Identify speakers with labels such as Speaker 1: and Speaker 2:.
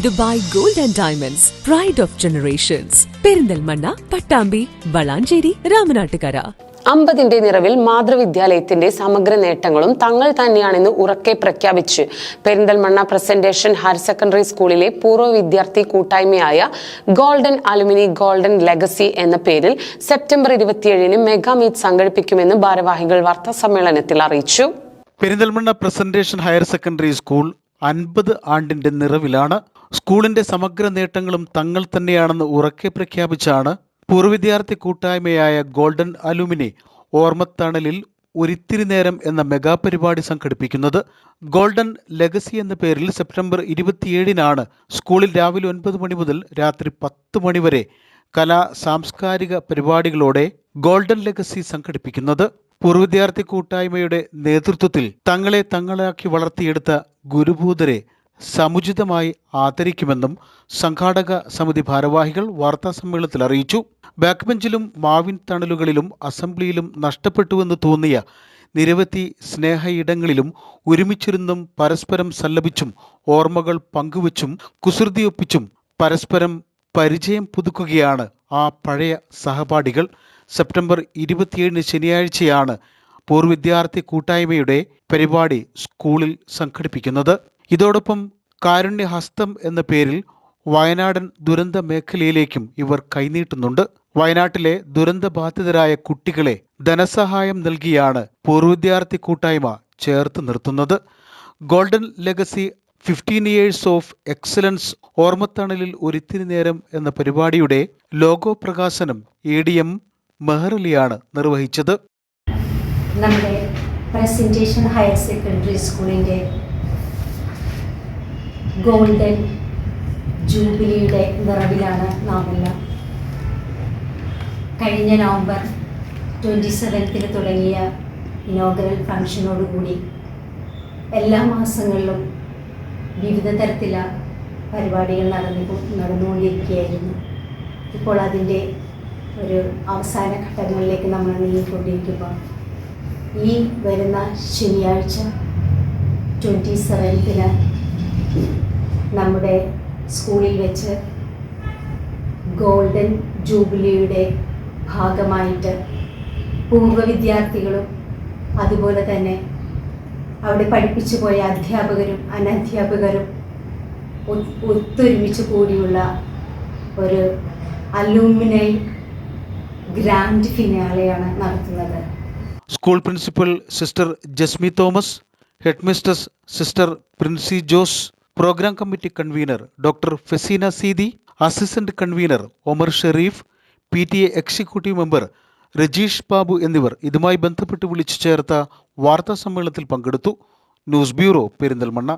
Speaker 1: Dubai gold and diamonds pride of generations Perinthalmanna Pattambi Valanchery Ramanattukara.
Speaker 2: അമ്പതിന്റെ നിറവിൽ മാതൃവിദ്യാലയത്തിന്റെ സമഗ്ര നേട്ടങ്ങളും തങ്ങൾ തന്നെയാണെന്ന് ഉറക്കെ പ്രഖ്യാപിച്ച് പെരിന്തൽമണ്ണ പ്രസന്റേഷൻ ഹയർ സെക്കൻഡറി സ്കൂളിലെ പൂർവ വിദ്യാർത്ഥി കൂട്ടായ്മയായ ഗോൾഡൻ അലുമിനി ഗോൾഡൻ ലെഗസി എന്ന പേരിൽ സെപ്റ്റംബർ ഇരുപത്തിയേഴിന് മെഗാ മീറ്റ് സംഘടിപ്പിക്കുമെന്ന് ഭാരവാഹികൾ വാർത്താ സമ്മേളനത്തിൽ അറിയിച്ചു.
Speaker 3: Perinthalmanna presentation higher secondary school അൻപത് ആണ്ടിന്റെ നിറവിലാണ് സ്കൂളിന്റെ സമഗ്ര നേട്ടങ്ങളും തങ്ങൾ തന്നെയാണെന്ന് ഉറക്കെ പ്രഖ്യാപിച്ചാണ് പൂർവവിദ്യാർത്ഥി കൂട്ടായ്മയായ ഗോൾഡൻ അലുമിനി ഓർമ്മത്തണലിൽ ഒരിത്തിരി നേരം എന്ന മെഗാ പരിപാടി സംഘടിപ്പിക്കുന്നത്. ഗോൾഡൻ ലെഗസി എന്ന പേരിൽ സെപ്റ്റംബർ ഇരുപത്തിയേഴിനാണ് സ്കൂളിൽ രാവിലെ ഒൻപത് മണി മുതൽ രാത്രി പത്ത് മണി വരെ കലാ സാംസ്കാരിക പരിപാടികളോടെ ഗോൾഡൻ ലെഗസി സംഘടിപ്പിക്കുന്നത്. പൂർവവിദ്യാർത്ഥി കൂട്ടായ്മയുടെ നേതൃത്വത്തിൽ തങ്ങളെ തങ്ങളാക്കി വളർത്തിയെടുത്ത ഗുരുഭൂതരെ സമുചിതമായി ആദരിക്കുമെന്നും സംഘാടക സമിതി ഭാരവാഹികൾ വാർത്താ സമ്മേളനത്തിൽ അറിയിച്ചു. ബാക്ക് ബെഞ്ചിലും മാവിൻ തണലുകളിലും അസംബ്ലിയിലും നഷ്ടപ്പെട്ടുവെന്ന് തോന്നിയ നിരവധി സ്നേഹയിടങ്ങളിലും ഒരുമിച്ചിരുന്നും പരസ്പരം സല്ലപിച്ചും ഓർമ്മകൾ പങ്കുവച്ചും കുസൃതിയൊപ്പിച്ചും പരസ്പരം പരിചയം പുതുക്കുകയാണ് ആ പഴയ സഹപാഠികൾ. സെപ്റ്റംബർ ഇരുപത്തിയേഴിന് ശനിയാഴ്ചയാണ് പൂർവ വിദ്യാർത്ഥി കൂട്ടായ്മയുടെ പരിപാടി സ്കൂളിൽ സംഘടിപ്പിക്കുന്നത്. ഇതോടൊപ്പം കാരുണ്യഹസ്തം എന്ന പേരിൽ വയനാടൻ ദുരന്ത മേഖലയിലേക്കും ഇവർ കൈനീട്ടുന്നുണ്ട്. വയനാട്ടിലെ ദുരന്തബാധിതരായ കുട്ടികളെ ധനസഹായം നൽകിയാണ് പൂർവവിദ്യാർത്ഥി കൂട്ടായ്മ ചേർത്ത് നിർത്തുന്നത്. Golden legacy fifteen years of excellence ഓർമ്മത്തണലിൽ ഒരിത്തിരി നേരം എന്ന പരിപാടിയുടെ ലോഗോ പ്രകാശനം എ ഡി എം മെഹറലിയാണ് നിർവഹിച്ചത്.
Speaker 4: നമ്മുടെ പ്രസന്റേഷൻ ഹയർ സെക്കൻഡറി സ്കൂളിന്റെ ഗോൾഡൻ ജൂബിലിയുടെ നിറവിലാണ് നാം എല്ലാം കഴിഞ്ഞ നവംബർ ട്വന്റി സെവൻത്തിന് തുടങ്ങിയ ഇനോഗ്രൽ ഫംഗ്ഷനോടുകൂടി എല്ലാ മാസങ്ങളിലും വിവിധ തരത്തിലുള്ള പരിപാടികൾ നടന്നു നടന്നുകൊണ്ടിരിക്കുകയായിരുന്നു. ഇപ്പോൾ അതിന്റെ ഒരു അവസാന ഘട്ടങ്ങളിലേക്ക് നമ്മൾ നീങ്ങിക്കൊണ്ടിരിക്കുമ്പോൾ ഈ വരുന്ന ശനിയാഴ്ച ട്വന്റി സെവൻത്തിന് നമ്മുടെ സ്കൂളിൽ വെച്ച് ഗോൾഡൻ ജൂബിലിയുടെ ഭാഗമായിട്ട് പൂർവ വിദ്യാർത്ഥികളും അതുപോലെ തന്നെ അവിടെ പഠിപ്പിച്ചു പോയ അധ്യാപകരും അനധ്യാപകരും ഒത്തൊരുമിച്ച് കൂടിയുള്ള ഒരു അലൂമിനൈ ഗ്രാൻഡ് ഫിനാലെയാണ് നടത്തുന്നത്.
Speaker 3: School principal sister Jesmi Thomas head mistress sister Princy Jose programme committee convener doctor Faseena Seedi assistant convener Omar Sharif P T A executive member Rajeesh Babu എന്നിവർ ഇതുമായി ബന്ധപ്പെട്ട് വിളിച്ചു ചേർത്ത വാർത്താ സമ്മേളനത്തിൽ പങ്കെടുത്തു. News bureau Perinthalmanna.